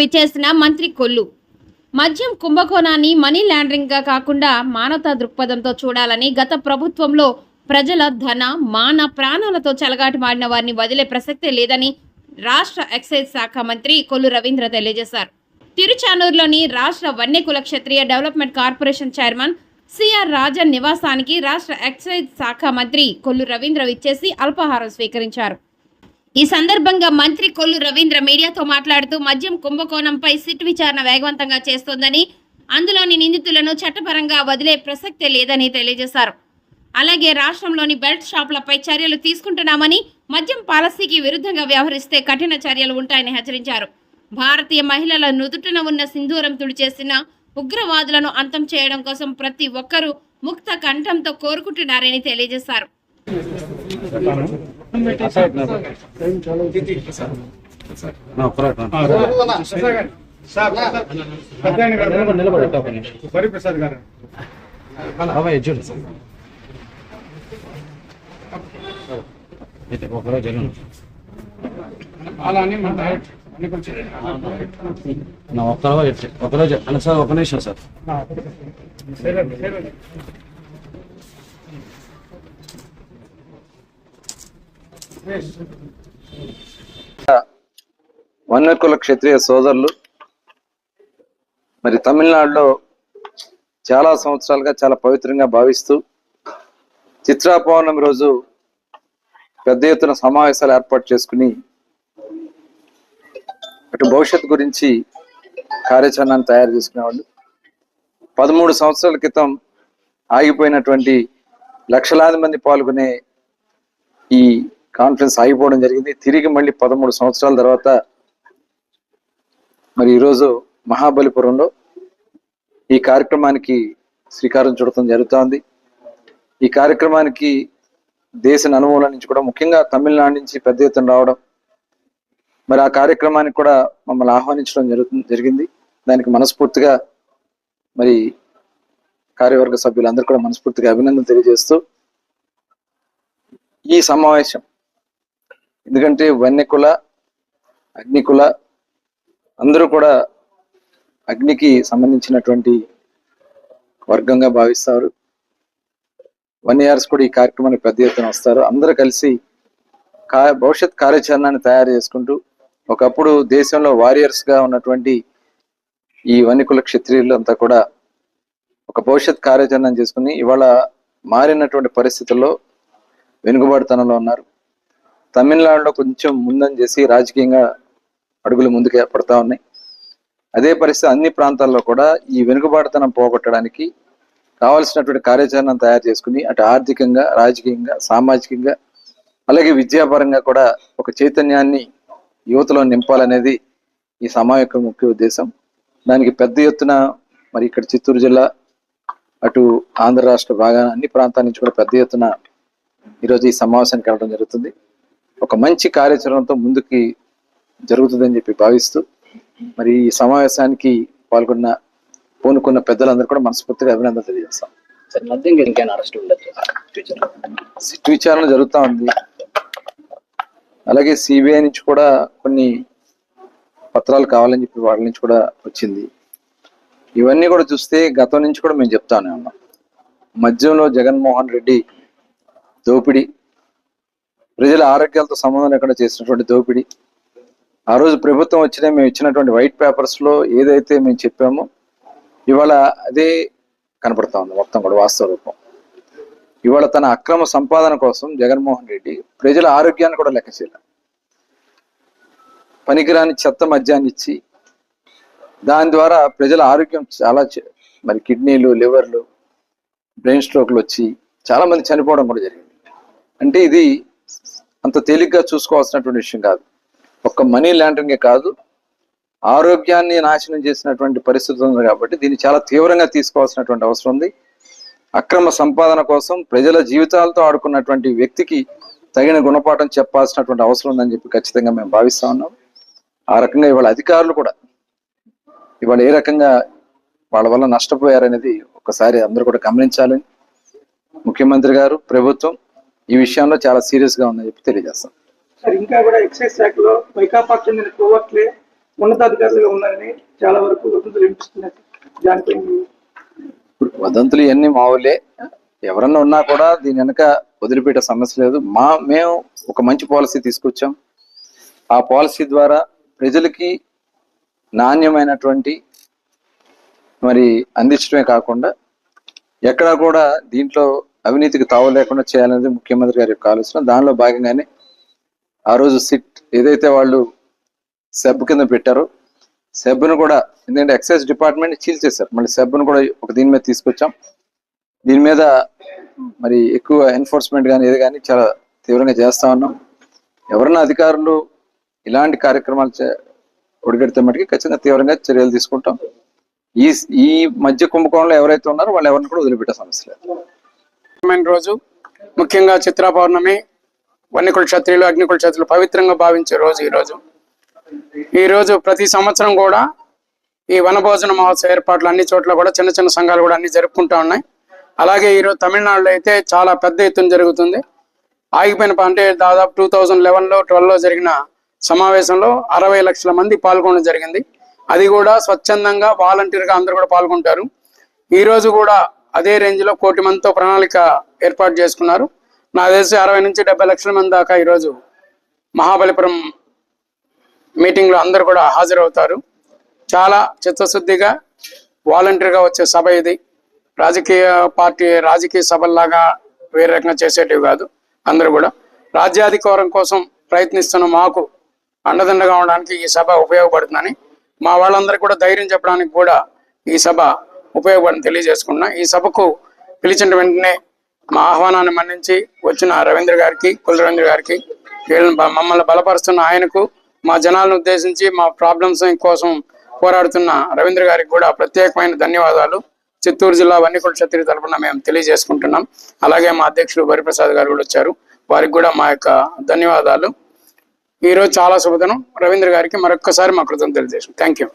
విచ్చేసిన మంత్రి కొల్లు. మద్యం కుంభకోణాన్ని మనీ లాండరింగ్గా కాకుండా మానవతా దృక్పథంతో చూడాలని గత ప్రభుత్వంలో ప్రజల ధన మాన ప్రాణాలతో చెలగాటమాడిన వారిని వదిలే ప్రసక్తే లేదని రాష్ట్ర ఎక్సైజ్ శాఖ మంత్రి కొల్లు రవీంద్ర తెలియజేశారు. తిరుచానూరులోని రాష్ట్ర వన్యకుల క్షత్రియ development corporation chairman C R Rajan నివాసానికి రాష్ట్ర ఎక్సైజ్ శాఖ మంత్రి కొల్లు రవీంద్ర విచ్చేసి అల్పాహారం స్వీకరించారు. ఈ సందర్భంగా మంత్రి కొల్లు రవీంద్ర మీడియాతో మాట్లాడుతూ మద్యం కుంభకోణంపై సిట్ విచారణ వేగవంతంగా చేస్తోందని అందులోని నిందితులను చట్టపరంగా వదిలే ప్రసక్తే లేదని తెలియజేశారు. అలాగే రాష్ట్రంలోని బెల్ట్ షాపులపై చర్యలు తీసుకుంటున్నామని మద్యం పాలసీకి విరుద్ధంగా వ్యవహరిస్తే కఠిన చర్యలు ఉంటాయని హెచ్చరించారు. భారతీయ మహిళల నుదుటిన ఉన్న సింధూరం తుడిచేసిన ఉగ్రవాదులను అంతం చేయడం కోసం ప్రతి ఒక్కరూ ముక్త కంఠంతో కోరుకుంటున్నారని తెలియజేశారు. హరిప్రసాద్ గారు ఒకరోజు మన ఒక్కరోజు ఒకరోజు అన్న సార్ ఒక నిమిషం సార్. ఆ, క్షత్రియ సోదరులు. మరి తమిళనాడులో చాలా సంవత్సరాలుగా చాలా పవిత్రంగా భావిస్తూ చిత్రా పౌర్ణమి రోజు పెద్ద ఎత్తున సమావేశాలు ఏర్పాటు చేసుకుని అటు భవిష్యత్తు గురించి కార్యాచరణను తయారు చేసుకునేవాళ్ళు. పదమూడు సంవత్సరాల క్రితం ఆగిపోయినటువంటి లక్షలాది మంది పాల్గొనే ఈ కాన్ఫరెన్స్ ఆగిపోవడం జరిగింది. తిరిగి మళ్ళీ పదమూడు సంవత్సరాల తర్వాత మరి ఈరోజు మహాబలిపురంలో ఈ కార్యక్రమానికి శ్రీకారం చుడటం జరుగుతోంది. ఈ కార్యక్రమానికి దేశ నలుమూల నుంచి కూడా ముఖ్యంగా తమిళనాడు నుంచి పెద్ద ఎత్తున రావడం మరి ఆ కార్యక్రమానికి కూడా మమ్మల్ని ఆహ్వానించడం జరుగుతుంది జరిగింది. దానికి మనస్ఫూర్తిగా మరి కార్యవర్గ సభ్యులందరూ కూడా మనస్ఫూర్తిగా అభినందన తెలియజేస్తూ ఈ సమావేశం ఎందుకంటే వన్యకుల అగ్నికుల అందరూ కూడా అగ్నికి సంబంధించినటువంటి వర్గంగా భావిస్తారు. వన్ ఇయర్స్ కూడా ఈ కార్యక్రమానికి పెద్ద ఎత్తున వస్తారు. అందరూ కలిసి కా భవిష్యత్ కార్యాచరణను తయారు చేసుకుంటూ ఒకప్పుడు దేశంలో వారియర్స్గా ఉన్నటువంటి ఈ వన్యకుల క్షత్రియులు అంతా కూడా ఒక భవిష్యత్ కార్యాచరణ చేసుకుని ఇవాళ మారినటువంటి పరిస్థితుల్లో వెనుకబాటుతనంలో ఉన్నారు. తమిళనాడులో కొంచెం ముందని చేసి రాజకీయంగా అడుగులు ముందుకు పడతా ఉన్నాయి. అదే పరిస్థితి అన్ని ప్రాంతాల్లో కూడా ఈ వెనుకబాటుతనం పోగొట్టడానికి కావాల్సినటువంటి కార్యాచరణను తయారు చేసుకుని అటు ఆర్థికంగా రాజకీయంగా సామాజికంగా అలాగే విద్యాపరంగా కూడా ఒక చైతన్యాన్ని యువతలో నింపాలనేది ఈ సమావేశం ముఖ్య ఉద్దేశం. దానికి పెద్ద ఎత్తున మరి ఇక్కడ చిత్తూరు జిల్లా అటు ఆంధ్ర రాష్ట్ర భాగాన అన్ని ప్రాంతాల నుంచి కూడా పెద్ద ఎత్తున ఈరోజు ఈ సమావేశానికి వెళ్ళడం జరుగుతుంది. ఒక మంచి కార్యాచరణతో ముందుకి జరుగుతుందని చెప్పి భావిస్తూ మరి ఈ సమావేశానికి పాల్గొన్న పూనుకున్న పెద్దలందరూ కూడా మనస్ఫూర్తిగా అభినందన తెలియజేస్తాం. సిట్ విచారణ జరుగుతూ ఉంది. అలాగే సిబిఐ నుంచి కూడా కొన్ని పత్రాలు కావాలని చెప్పి వాళ్ళ నుంచి కూడా వచ్చింది. ఇవన్నీ కూడా చూస్తే గతం నుంచి కూడా మేము చెప్తానే ఉన్నాం. మద్యంలో జగన్మోహన్ రెడ్డి దోపిడీ ప్రజల ఆరోగ్యాలతో సంబంధం లేకుండా చేసినటువంటి దోపిడీ. ఆ రోజు ప్రభుత్వం వచ్చిన మేము ఇచ్చినటువంటి వైట్ పేపర్స్లో ఏదైతే మేము చెప్పామో ఇవాళ అదే కనపడతా ఉంది మొత్తం కూడా వాస్తవ రూపం. ఇవాళ తన అక్రమ సంపాదన కోసం జగన్మోహన్ రెడ్డి ప్రజల ఆరోగ్యాన్ని కూడా లెక్క చేయాలి పనికిరాని చెత్త మద్యాన్ని ఇచ్చి దాని ద్వారా ప్రజల ఆరోగ్యం చాలా మరి కిడ్నీలు లివర్లు బ్రెయిన్ స్ట్రోక్లు వచ్చి చాలామంది చనిపోవడం కూడా జరిగింది. అంటే ఇది అంత తేలిగ్గా చూసుకోవాల్సినటువంటి విషయం కాదు. ఒక్క మనీ ల్యాండరింగే కాదు. ఆరోగ్యాన్ని నాశనం చేసినటువంటి పరిస్థితి ఉంది కాబట్టి దీన్ని చాలా తీవ్రంగా తీసుకోవాల్సినటువంటి అవసరం ఉంది. అక్రమ సంపాదన కోసం ప్రజల జీవితాలతో ఆడుకున్నటువంటి వ్యక్తికి తగిన గుణపాఠం చెప్పాల్సినటువంటి అవసరం ఉందని చెప్పి ఖచ్చితంగా మేము భావిస్తా ఉన్నాం. ఆ రకంగా ఇవాళ అధికారులు కూడా ఇవాళ ఏ రకంగా వాళ్ళ వల్ల నష్టపోయారనేది ఒకసారి అందరూ కూడా గమనించాలని ముఖ్యమంత్రి గారు ప్రభుత్వం ఈ విషయంలో చాలా సీరియస్గా ఉందని చెప్పి తెలియజేస్తాం. సార్ ఇంకా కూడా ఎక్సైజ్ శాఖలో వైకాపాకు చెందిన కోవర్ట్లే ఉన్నతాధికారులుగా ఉన్నారని చాలా వరకు వదంతులు వినిపిస్తున్నాయి. దానిపై ఇప్పుడు వదంతులు ఇవన్నీ మావులే ఎవరన్నా ఉన్నా కూడా దీని వెనక వదిలిపెట్టే సమస్య లేదు. మా మేము ఒక మంచి పాలసీ తీసుకొచ్చాం. ఆ పాలసీ ద్వారా ప్రజలకి నాణ్యమైనటువంటి మరి అందించడమే కాకుండా ఎక్కడా కూడా దీంట్లో అవినీతికి తావు లేకుండా చేయాలనేది ముఖ్యమంత్రి గారి యొక్క ఆలోచన. దానిలో భాగంగానే ఆ రోజు సిట్ ఏదైతే వాళ్ళు సెబ్ కింద పెట్టారో సెబ్ను కూడా ఎందుకంటే ఎక్సైజ్ డిపార్ట్మెంట్ చీల్చేశారు మళ్ళీ సెబ్ను కూడా ఒక దీని మీద తీసుకొచ్చాం. దీని మీద మరి ఎక్కువ ఎన్ఫోర్స్మెంట్ కానీ ఏది కానీ చాలా తీవ్రంగా చేస్తా ఉన్నాం. ఎవరైనా అధికారులు ఇలాంటి కార్యక్రమాలు చే- ఒడిగడితే మటుకి ఖచ్చితంగా తీవ్రంగా చర్యలు తీసుకుంటాం. ఈ ఈ మధ్య కుంభకోణంలో ఎవరైతే ఉన్నారో వాళ్ళు ఎవరిని కూడా వదిలిపెట్టే సమస్య లేదు. ముఖ్యమైన రోజు ముఖ్యంగా చిత్రా పౌర్ణమి వన్యకుల క్షత్రియులు అగ్నికుల క్షత్రులు పవిత్రంగా భావించే రోజు ఈ రోజు ఈ రోజు ప్రతి సంవత్సరం కూడా ఈ వనభోజన మహోత్సవ ఏర్పాట్లు అన్ని చోట్ల కూడా చిన్న చిన్న సంఘాలు కూడా అన్ని జరుపుకుంటా ఉన్నాయి. అలాగే ఈరోజు తమిళనాడులో అయితే చాలా పెద్ద ఎత్తున జరుగుతుంది. ఆగిపోయిన అంటే దాదాపు టూ థౌజండ్ లెవెన్లో ట్వెల్వ్లో జరిగిన సమావేశంలో అరవై లక్షల మంది పాల్గొనడం జరిగింది. అది కూడా స్వచ్ఛందంగా వాలంటీర్గా అందరూ కూడా పాల్గొంటారు. ఈ రోజు కూడా అదే రేంజ్లో కోటి మందితో ప్రణాళిక ఏర్పాటు చేసుకున్నారు. నా తెలిసి అరవై నుంచి డెబ్బై లక్షల మంది దాకా ఈరోజు మహాబలిపురం మీటింగ్లో అందరు కూడా హాజరవుతారు. చాలా చిత్తశుద్ధిగా వాలంటీర్గా వచ్చే సభ ఇది. రాజకీయ పార్టీ రాజకీయ సభల్లాగా వేరే రకంగా చేసేటివి కాదు. అందరూ కూడా రాజ్యాధికారం కోసం ప్రయత్నిస్తున్న మాకు అండదండగా ఉండడానికి ఈ సభ ఉపయోగపడుతుందని మా వాళ్ళందరికీ కూడా ధైర్యం చెప్పడానికి కూడా ఈ సభ ఉపయోగపడని తెలియజేసుకున్నా ఈ సభకు పిలిచిన వెంటనే మా ఆహ్వానాన్ని మన్నించి వచ్చిన రవీంద్ర గారికి కుల రవీంద్ర గారికి వీళ్ళని మమ్మల్ని బలపరుస్తున్న ఆయనకు మా జనాలను ఉద్దేశించి మా ప్రాబ్లమ్స్ కోసం పోరాడుతున్న రవీంద్ర గారికి కూడా ప్రత్యేకమైన ధన్యవాదాలు. చిత్తూరు జిల్లా వన్యకుల క్షత్రియ తరఫున మేము తెలియజేసుకుంటున్నాం. అలాగే మా అధ్యక్షుడు వరిప్రసాద్ గారు కూడా వచ్చారు. వారికి కూడా మా యొక్క ధన్యవాదాలు. ఈ రోజు చాలా శుభదనం. రవీంద్ర గారికి మరొక్కసారి మా కృతం తెలియజేసాం థ్యాంక్ యూ.